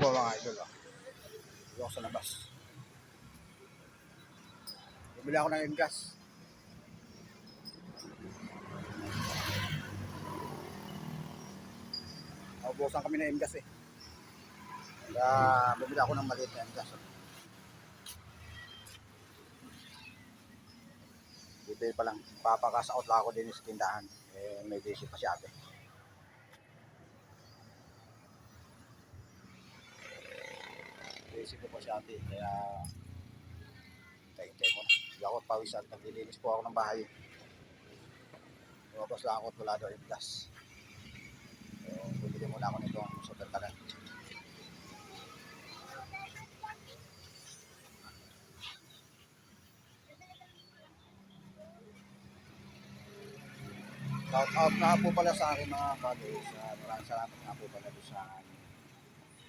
po mga idol. Oh. Dito ako sa labas. Bumili ako ng gas. Naubusan kami ng gas eh. Kaya bumili ako ng maliit na gas. Oh. Pa lang. Papakasaot lang ako din sa tindahan. Eh, may DC pa si ate. Busy ko pa si ate, kaya hintay-hintay ko na. Hindi ako pawisan, naglilinis po ako ng bahay. Lumabas lang ako at wala daw yung gas. So, bumili muna ako nitong supertalan. Shout out nga po pala sa akin mga followers. Uh, maraming salamat nga po pala sa